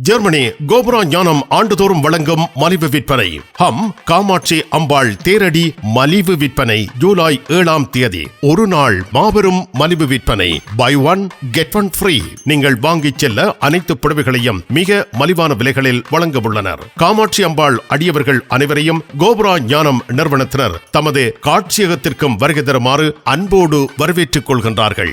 Germany கோபுரா ஞானம் ஆண்டுதோறும் வழங்கும் மலிவு விற்பனை. ஹம் காமாட்சி அம்பாள் தேரடி மலிவு விற்பனை ஜூலை ஏழாம் தேதி. ஒரு நாள் மாபெரும் மலிவு விற்பனை. Buy one get one free நீங்கள் வாங்கிச் செல்ல அனைத்து புடவைகளையும் மிக மலிவான விலைகளில் வழங்க உள்ளனர். காமாட்சி அம்பாள் அடியவர்கள் அனைவரையும் கோபுரா ஞானம் நிறுவனத்தினர் தமது காட்சியகத்திற்கும் வருகை தருமாறு அன்போடு வரவேற்றுக் கொள்கின்றார்கள்.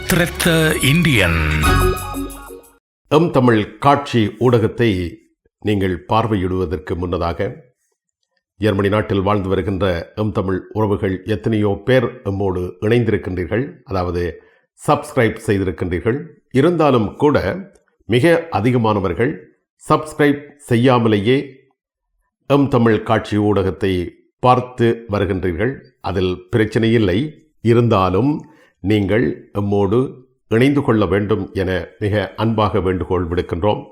திரத்த இந்தியன். எம் தமிழ் காட்சி ஊடகத்தை நீங்கள் பார்வையிடுவதற்கு முன்னதாக ஜெர்மனி நாட்டில் வாழ்ந்து வருகின்ற எம் தமிழ் உறவுகள் எத்தனையோ பேர் எம்மோடு இணைந்திருக்கின்றீர்கள். அதாவது சப்ஸ்கிரைப் செய்திருக்கின்றீர்கள். இருந்தாலும் கூட மிக அதிகமானவர்கள் சப்ஸ்கிரைப் செய்யாமலேயே எம் தமிழ் காட்சி ஊடகத்தை பார்த்து வருகின்றீர்கள். அதில் பிரச்சனை இல்லை. இருந்தாலும் நீங்கள் எம்மோடு இணைந்து கொள்ள வேண்டும் என மிக அன்பாக வேண்டுகோள் விடுக்கின்றோம்.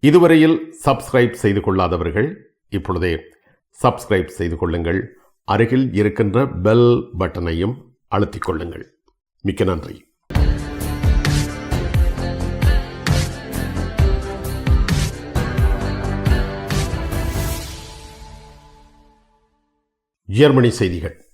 இதுவரையில் சப்ஸ்கிரைப் செய்து கொள்ளாதவர்கள் இப்பொழுதே சப்ஸ்கிரைப் செய்து கொள்ளுங்கள். அருகில் இருக்கின்ற பெல் பட்டனையும் அழுத்திக் கொள்ளுங்கள். மிக்க நன்றி. ஜெர்மனி செய்திகள்.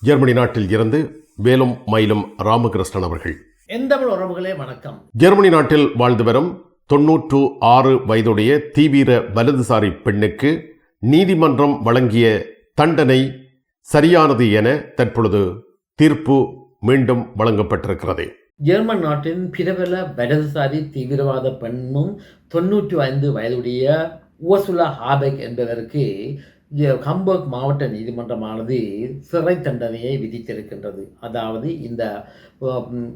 ஜெர்மனி நாட்டில் இருந்து வேலும் மயிலும் ராமகிருஷ்ணன் அவர்கள். எந்தமிழ் உறவுகளே வணக்கம். ஜெர்மனி நாட்டில் வாழ்ந்து வரும் தொன்னூற்று ஆறு வயதுடைய தீவிர வலதுசாரி பெண்ணுக்கு நீதிமன்றம் வழங்கிய தண்டனை சரியானது என தற்பொழுது தீர்ப்பு மீண்டும் வழங்கப்பட்டிருக்கிறது. ஜெர்மன் நாட்டின் பிரபல வலதுசாரி தீவிரவாத பெண்ணும் தொன்னூற்றி ஐந்து வயதுடைய உவசுலா ஹாபெக் என்பவருக்கு ஜ- ஹம்பர்க் மாவட்ட நீதிமன்றமானது சிறை தண்டனையை விதித்திருக்கின்றது. அதாவது இந்த உம்,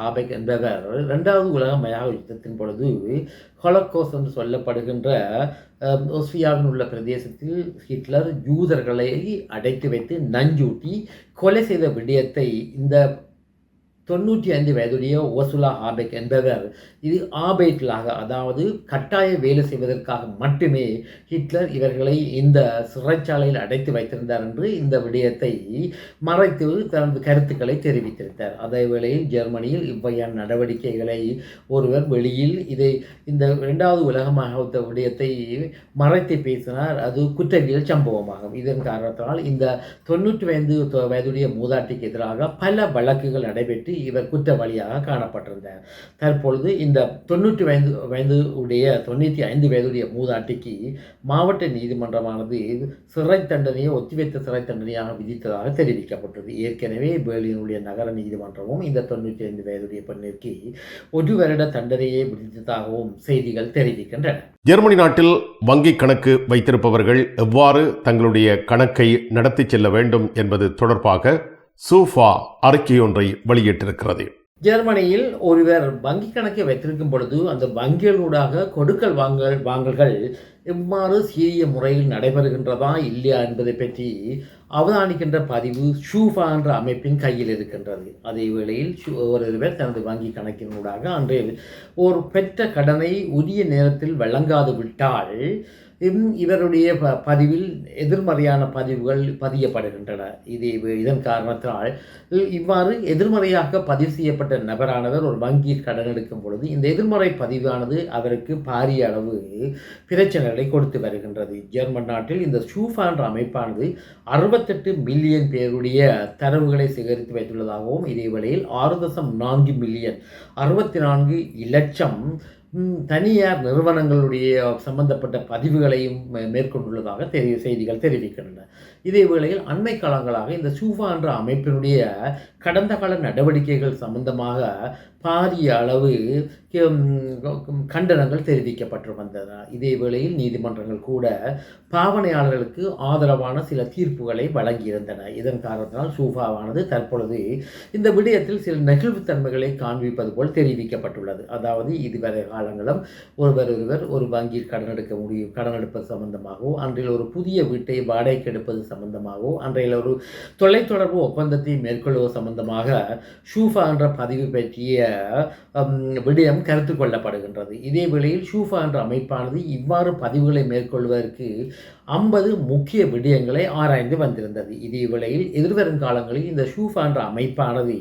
ஹாபெக் என்பவர் ரெண்டாவது உலக மயாக யுத்தத்தின் பொழுது ஹொலக்கோஸ் என்று சொல்லப்படுகின்ற ஒஸ்வியாவின் உள்ள பிரதேசத்தில் ஹிட்லர் யூதர்களை அடைத்து வைத்து நஞ்சூட்டி கொலை செய்த விடயத்தை இந்த தொண்ணூற்றி ஐந்து வயதுடைய ஓசுலா ஆபெக் என்பவர் இது ஆபேட்லாக அதாவது கட்டாய வேலை செய்வதற்காக மட்டுமே ஹிட்லர் இவர்களை இந்த சிறைச்சாலையில் அடைத்து வைத்திருந்தார் என்று இந்த விடயத்தை மறைத்து தனது கருத்துக்களை தெரிவித்திருந்தார். அதே வேளையில் ஜெர்மனியில் இவ்வகையான நடவடிக்கைகளை ஒருவர் வெளியில் இதை இந்த இரண்டாவது உலகமாக விடயத்தை மறைத்து பேசினார். அது குற்றவியல் சம்பவமாகும். இதன் காரணத்தினால் இந்த தொண்ணூற்றி ஐந்து வயதுடைய மூதாட்டிக்கு எதிராக பல வழக்குகள் நடைபெற்று இவர் குற்றவாளியாக காணப்பட்டிருந்தார். தற்பொழுது இந்த தொண்ணூற்றி ஐந்து வயது உடைய தொண்ணூற்றி ஐந்து வயதுடைய மூதாட்டிக்கு மாவட்ட நீதிமன்றமானது சிறை தண்டனையை ஒத்திவைத்த சிறை தண்டனையாக விதித்ததாக தெரிவிக்கப்பட்டது. ஏற்கனவே பேர்லினுடைய நகர நீதிமன்றமும் இந்த தொண்ணூற்றி ஐந்து வயதுடைய பெண்ணிற்கு ஒரு வருட தண்டனையை விதித்ததாகவும் செய்திகள் தெரிவிக்கின்றன. ஜெர்மனி நாட்டில் வங்கி கணக்கு வைத்திருப்பவர்கள் எவ்வாறு தங்களுடைய கணக்கை நடத்தி செல்ல வேண்டும் என்பது தொடர்பாக சூஃபா அறிக்கையொன்றை வெளியிட்டிருக்கிறது. ஜெர்மனியில் ஒருவர் வங்கி கணக்கை வைத்திருக்கும் பொழுது அந்த வங்கிகளூடாக கொடுக்கல் வாங்கல் வாங்கல்கள் எவ்வாறு சீரிய முறையில் நடைபெறுகின்றதா இல்லையா என்பதை பற்றி அவதானிக்கின்ற பதிவு ஷூஃபா என்ற அமைப்பின் கையில் இருக்கின்றது. அதே வேளையில் ஷூ- ஒருவர் தனது வங்கி கணக்கினூடாக அன்றைய ஒரு பெற்ற கடனை உரிய நேரத்தில் வழங்காது விட்டால் இவருடைய ப பதிவில் எதிர்மறையான பதிவுகள் பதியப்படுகின்றன. இது இதன் காரணத்தினால் இவ்வாறு எதிர்மறையாக பதிவு செய்யப்பட்ட நபரானவர் ஒரு வங்கி கடன் எடுக்கும் பொழுது இந்த எதிர்மறை பதிவானது அவருக்கு பாரிய அளவு பிரச்சனைகளை கொடுத்து வருகின்றது. ஜெர்மன் நாட்டில் இந்த ஷூஃபான்ற அமைப்பானது அறுபத்தெட்டு மில்லியன் பேருடைய தரவுகளை சேகரித்து வைத்துள்ளதாகவும் இதே வேளையில் ஆறு தசம் நான்கு மில்லியன் அறுபத்தி நான்கு லட்சம் தனியார் நிறுவனங்களுடைய சம்பந்தப்பட்ட பதிவுகளையும் மே- மேற்கொண்டுள்ளதாக தெரிய செய்திகள் தெரிவிக்கின்றன. இதே வேளையில் அண்மை காலங்களாக இந்த சூஃபா என்ற அமைப்பினுடைய கடந்த கால நடவடிக்கைகள் சம்பந்தமாக பாரிய அளவு கண்டனங்கள் தெரிவிக்கப்பட்டு வந்தன. இதே வேளையில் நீதிமன்றங்கள் கூட பாவனையாளர்களுக்கு ஆதரவான சில தீர்ப்புகளை வழங்கியிருந்தன. இதன் காரணத்தினால் சூஃபாவானது தற்பொழுது இந்த விடயத்தில் சில நெகிழ்வுத்தன்மைகளை காண்பிப்பது போல் தெரிவிக்கப்பட்டுள்ளது. அதாவது இதுவரை காலங்களும் ஒருவர் ஒருவர் ஒரு வங்கியில் கடன் எடுக்க முடியும் கடன் எடுப்பது சம்பந்தமாகவோ அன்றையில் ஒரு புதிய வீட்டை வாடகைக்கு எடுப்பது சம்பந்தமாகவோ அன்றையில் ஒரு தொலைத்தொடர்பு ஒப்பந்தத்தை மேற்கொள்வது சம்பந்தமாக ஷூஃபா என்ற பதிவு பற்றிய விடயம் கருத்து கொள்ளப்படுகின்றது இதே வேளையில் ஷூஃபா என்ற அமைப்பானது இவ்வாறு பதிவுகளை மேற்கொள்வதற்கு ஐம்பது முக்கிய விடயங்களை ஆராய்ந்து வந்திருந்தது. இதே வேளையில் எதிர்வரும் காலங்களில் இந்த ஷூஃபா என்ற அமைப்பானது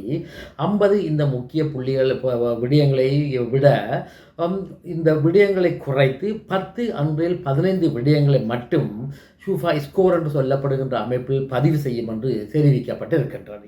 ஐம்பது இந்த முக்கிய புள்ளிகள் விடயங்களை விட இந்த விடயங்களை குறைத்து பத்து அன்றில் பதினைந்து விடயங்களை மட்டும் ஷூஃபா ஸ்கோர் என்று சொல்லப்படுகின்ற அமைப்பில் பதிவு செய்யும் என்று தெரிவிக்கப்பட்டு இருக்கின்றது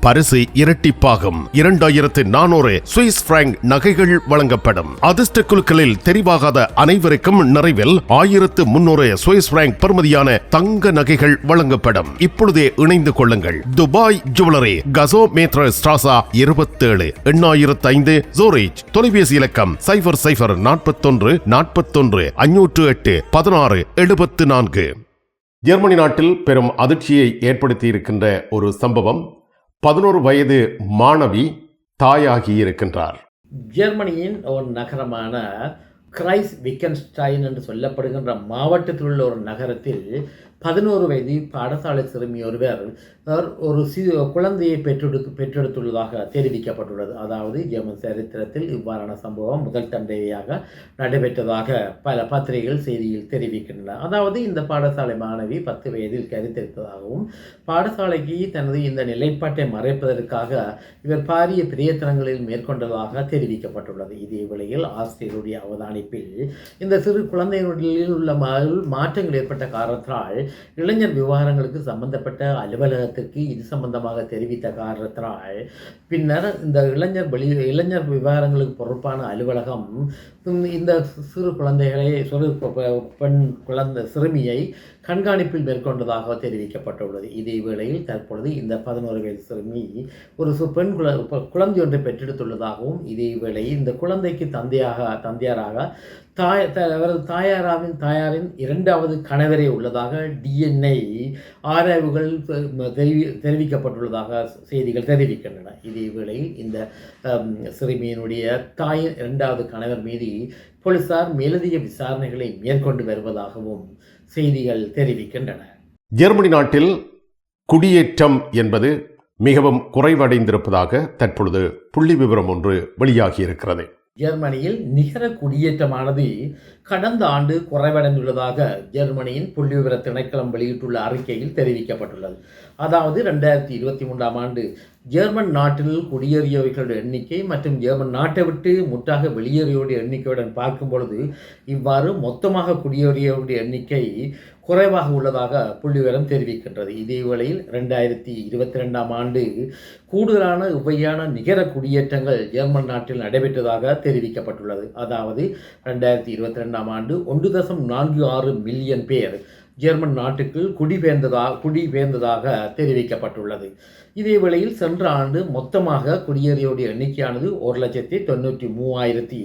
பரிசு இரட்டிப்பாகும். இரண்டாயிரத்து நானூறு சுவிஸ் பிராங்க் நகைகள் வழங்கப்படும். அதிர்ஷ்ட குழுக்களில் தெரிவாகாத அனைவருக்கும் நிறைவில் ஆயிரத்து முன்னூறு சுவிஸ் பிராங்க் பெறுமதியான தங்க நகைகள் வழங்கப்படும். இப்பொழுதே இணைந்து கொள்ளுங்கள். துபாய் ஜுவல்லரி கசோ மேத்ர ஸ்ட்ராசா இருபத்தேழு. எண்ணாயிரத்து ஐந்து ஜோரேஜ் தொலைபேசி இலக்கம் சைபர் சைபர் நாற்பத்தொன்று நாற்பத்தொன்று ஐநூற்று எட்டு பதினாறு எழுபத்து நான்கு. ஜெர்மனி நாட்டில் பெரும் அதிர்ச்சியை ஏற்படுத்தி இருக்கின்ற ஒரு சம்பவம் பதினோரு வயது மாணவி தாயாகி இருக்கின்றார். ஜெர்மனியின் ஒரு நகரமான கிரைஸ் விக்கன்ஸ்டைன் என்று சொல்லப்படுகின்ற மாவட்டத்தில் உள்ள ஒரு நகரத்தில் பதினோரு வயது பாடசாலை சிறுமி ஒருவர் அவர் ஒரு சிறு குழந்தையை பெற்றெடுத்து பெற்றெடுத்துள்ளதாக தெரிவிக்கப்பட்டுள்ளது. அதாவது ஜெர்மன் சரித்திரத்தில் இவ்வாறான சம்பவம் முதல் தண்டையாக நடைபெற்றதாக பல பத்திரிகைகள் செய்தியில் தெரிவிக்கின்றன. அதாவது இந்த பாடசாலை மாணவி பத்து வயதில் கருத்தெடுத்ததாகவும் பாடசாலைக்கு தனது இந்த நிலைப்பாட்டை மறைப்பதற்காக இவர் பாரிய பிரயத்தனங்களில் மேற்கொண்டதாக தெரிவிக்கப்பட்டுள்ளது. இதே வேளையில் ஆசிரியருடைய அவதானிப்பில் இந்த சிறு குழந்தையினுடைய உள்ள மாற்றங்கள் ஏற்பட்ட காரணத்தினால் இளைஞர் விவகாரங்களுக்கு சம்பந்தப்பட்ட அலுவலகத்திற்கு இது சம்பந்தமாக தெரிவித்த காரணத்தினால் பின்னர் இந்த இளைஞர் வெளி இளைஞர் விவகாரங்களுக்கு பொறுப்பான அலுவலகம் இந்த சிறு குழந்தைகளை சிறு பெண் குழந்தை சிறுமியை கண்காணிப்பில் மேற்கொண்டதாக தெரிவிக்கப்பட்டுள்ளது. இதே வேளையில் தற்பொழுது இந்த பதினோரு வயது சிறுமி ஒரு சு- பெண் குழ குழந்தை ஒன்றை பெற்றெடுத்துள்ளதாகவும் இதே வேளையில் இந்த குழந்தைக்கு தந்தையாக தந்தையாராக தாய் அவரது தாயாராவின் தாயாரின் இரண்டாவது கணவரே உள்ளதாக டிஎன்ஐ ஆராய்வுகள் தெரிவி தெரிவிக்கப்பட்டுள்ளதாக செய்திகள் தெரிவிக்கின்றன. இதே வேளையில் இந்த சிறுமியினுடைய தாயின் இரண்டாவது கணவர் மீது போலீசார் மேலதிக விசாரணைகளை மேற்கொண்டு வருவதாகவும் செய்திகள் தெரிவிக்கின்றன. ஜெர்மனி நாட்டில் குடியேற்றம் என்பது மிகவும் குறைவடைந்திருப்பதாக தற்பொழுது புள்ளி விவரம் ஒன்று வெளியாகியிருக்கிறது. ஜெர்மனியில் நிகர குடியேற்றமானது கடந்த ஆண்டு குறைவடைந்துள்ளதாக ஜெர்மனியின் புள்ளிவிவர திணைக்களம் வெளியிட்டுள்ள அறிக்கையில் தெரிவிக்கப்பட்டுள்ளது. அதாவது ரெண்டாயிரத்தி இருபத்தி மூன்றாம் ஆண்டு ஜெர்மன் நாட்டில் குடியேறியவர்களுடைய எண்ணிக்கை மற்றும் ஜெர்மன் நாட்டை விட்டு முற்றாக வெளியேறியவருடைய எண்ணிக்கையுடன் பார்க்கும் பொழுது இவ்வாறு மொத்தமாக குடியேறியவருடைய எண்ணிக்கை குறைவாக உள்ளதாக புள்ளிவரம் தெரிவிக்கின்றது. இதே வேளையில் ரெண்டாயிரத்தி இருபத்தி ரெண்டாம் ஆண்டு கூடுதலான உவையான நிகர குடியேற்றங்கள் ஜெர்மன் நாட்டில் நடைபெற்றதாக தெரிவிக்கப்பட்டுள்ளது. அதாவது ரெண்டாயிரத்தி இருபத்தி ரெண்டாம் ஆண்டு ஒன்று தசம் நான்கு ஆறு மில்லியன் பேர் ஜெர்மன் நாட்டுக்குள் குடிபெயர்ந்ததா குடிபெயர்ந்ததாக தெரிவிக்கப்பட்டுள்ளது. இதே வேளையில் சென்ற ஆண்டு மொத்தமாக குடியேறியோடைய எண்ணிக்கையானது ஒரு லட்சத்தி தொண்ணூற்றி மூவாயிரத்தி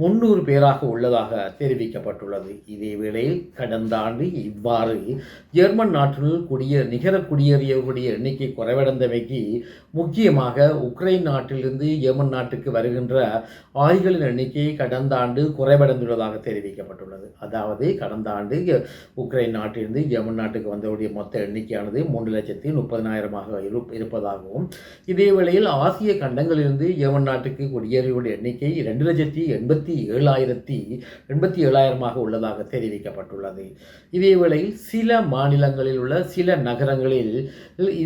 முந்நூறு பேராக உள்ளதாக தெரிவிக்கப்பட்டுள்ளது. இதே வேளையில் கடந்த ஆண்டு இவ்வாறு ஜெர்மன் நாட்டில் குடியே நிகர குடியேறியவர்களுடைய எண்ணிக்கை குறைவடைந்தமைக்கு முக்கியமாக உக்ரைன் நாட்டிலிருந்து ஜெர்மன் நாட்டுக்கு வருகின்ற ஆய்களின் எண்ணிக்கை கடந்த ஆண்டு குறைவடைந்துள்ளதாக தெரிவிக்கப்பட்டுள்ளது. அதாவது கடந்த ஆண்டு உக்ரைன் நாட்டிலிருந்து ஜெர்மன் நாட்டுக்கு வந்தவருடைய மொத்த எண்ணிக்கையானது மூன்று லட்சத்தி முப்பதினாயிரமாக இருப்ப இருப்பதாகவும் இதே வேளையில் ஆசிய கண்டங்களிலிருந்து ஏமன் நாட்டுக்கு குடியேறியோருடைய எண்ணிக்கை இரண்டு லட்சத்தி எண்பத்தி ஏழாயிரத்தி எண்பத்தி ஏழாயிரமாக உள்ளதாக தெரிவிக்கப்பட்டுள்ளது. இதே வேளையில் சில மாநிலங்களில் உள்ள சில நகரங்களில்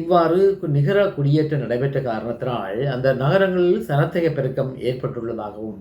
இவ்வாறு நிகர குடியேற்றம் நடைபெற்ற காரணத்தினால் அந்த நகரங்களில் சனத்தக பெருக்கம் ஏற்பட்டுள்ளதாகவும்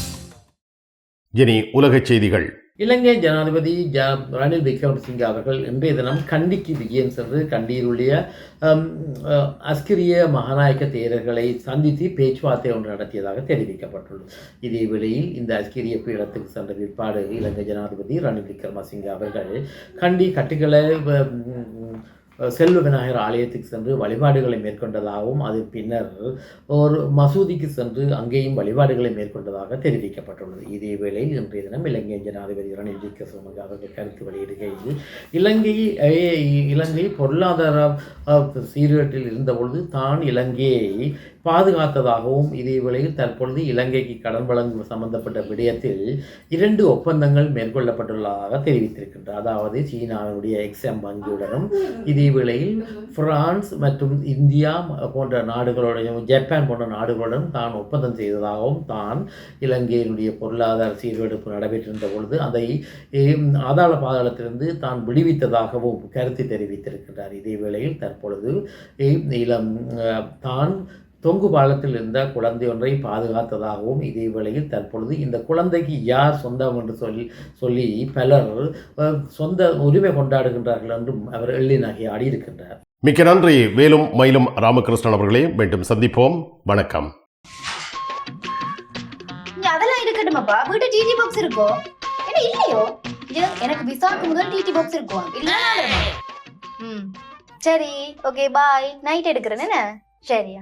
இனி உலகச் செய்திகள். இலங்கை ஜனாதிபதி ஜ ரணில் விக்ரமசிங்கே அவர்கள் இன்றைய தினம் கண்டிக்கு விஜயம் சென்று கண்டியிலுள்ள அஸ்கிரிய மகாநாயக்க தேரர்களை சந்தித்து பேச்சுவார்த்தை ஒன்று நடத்தியதாக தெரிவிக்கப்பட்டுள்ளது. இதே வேளையில் இந்த அஸ்கிரிய பீடத்துக்கு சென்ற பிற்பாடு இலங்கை ஜனாதிபதி ரணில் விக்ரமசிங்கே அவர்கள் கண்டி கட்டுகளை செல்வ விநாயகர் ஆலயத்துக்கு சென்று வழிபாடுகளை மேற்கொண்டதாகவும் அது பின்னர் ஒரு மசூதிக்கு சென்று அங்கேயும் வழிபாடுகளை மேற்கொண்டதாக தெரிவிக்கப்பட்டுள்ளது. இதே வேளையில் இன்றைய தினம் இலங்கை ஜனாதிபதி ரணில் விக்ரமசிங்க அவர்கள் கருத்து வெளியிடுகையில் இலங்கை இலங்கை பொருளாதார சீர்கேட்டில் இருந்தபொழுது தான் இலங்கையை பாதுகாத்ததாகவும் இதே வேளையில் தற்பொழுது இலங்கைக்கு கடன் வழங்கும் சம்பந்தப்பட்ட விடயத்தில் இரண்டு ஒப்பந்தங்கள் மேற்கொள்ளப்பட்டுள்ளதாக தெரிவித்திருக்கின்றார். அதாவது சீனாவுடைய எக்ஸாம் வங்கியுடனும் இதே வேளையில் பிரான்ஸ் மற்றும் இந்தியா போன்ற நாடுகளுடையும் ஜப்பான் போன்ற நாடுகளுடன் தான் ஒப்பந்தம் செய்ததாகவும் தான் இலங்கையினுடைய பொருளாதார சீர்கெடுப்பு நடைபெற்றிருந்த பொழுது அதை ஆதாள பாதாளத்திலிருந்து தான் விடுவித்ததாகவும் கருத்து தெரிவித்திருக்கின்றார். இதே வேளையில் தற்பொழுது இளம் தான் தொங்கு பாலத்தில் இருந்த குழந்தை ஒன்றை பாதுகாத்ததாகவும் இதே வேளையில் தற்பொழுது இந்த குழந்தைக்கு யார் சொந்தம் என்று சொல்லி சொல்லி பலர் சொந்த உரிமை கொண்டாடுகின்றார்கள் என்றும் அவர் எள்ளி நகையாடி இருக்கின்றார் மிக்க நன்றி. வேலும் மயிலும் ராமகிருஷ்ணன் அவர்களே மீண்டும் சந்திப்போம். வணக்கம். அதெல்லாம் இருக்கட்டுமாப்பா? வீட்டு டிடி பாக்ஸ் இருக்கோ? என்ன இல்லையோ? எனக்கு விசாக்கு முதல் டிடி பாக்ஸ் இருக்கும் இல்ல ம். சரி ஓகே பாய் நைட் எடுக்கிறேன் என்ன? சரியா.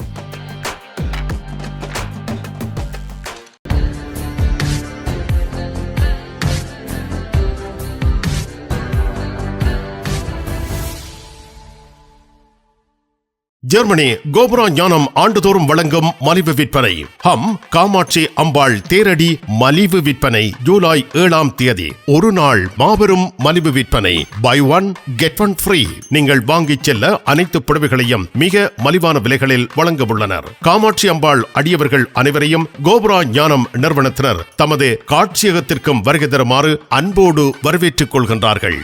ஜெர்மனி கோபுரா ஞானம் ஆண்டுதோறும் வழங்கும் மலிவு விற்பனை. ஹம் காமாட்சி அம்பாள் தேரடி மலிவு விற்பனை ஜூலை ஏழாம் தேதி. ஒரு நாள் மாபெரும் மலிவு விற்பனை. Buy one get one free நீங்கள் வாங்கிச் செல்ல அனைத்து புடவைகளையும் மிக மலிவான விலைகளில் வழங்க உள்ளனர். காமாட்சி அம்பாள் அடியவர்கள் அனைவரையும் கோபுரா ஞானம் நிறுவனத்தினர் தமது காட்சியகத்திற்கும் வருகை தருமாறு அன்போடு வரவேற்றுக் கொள்கின்றார்கள்.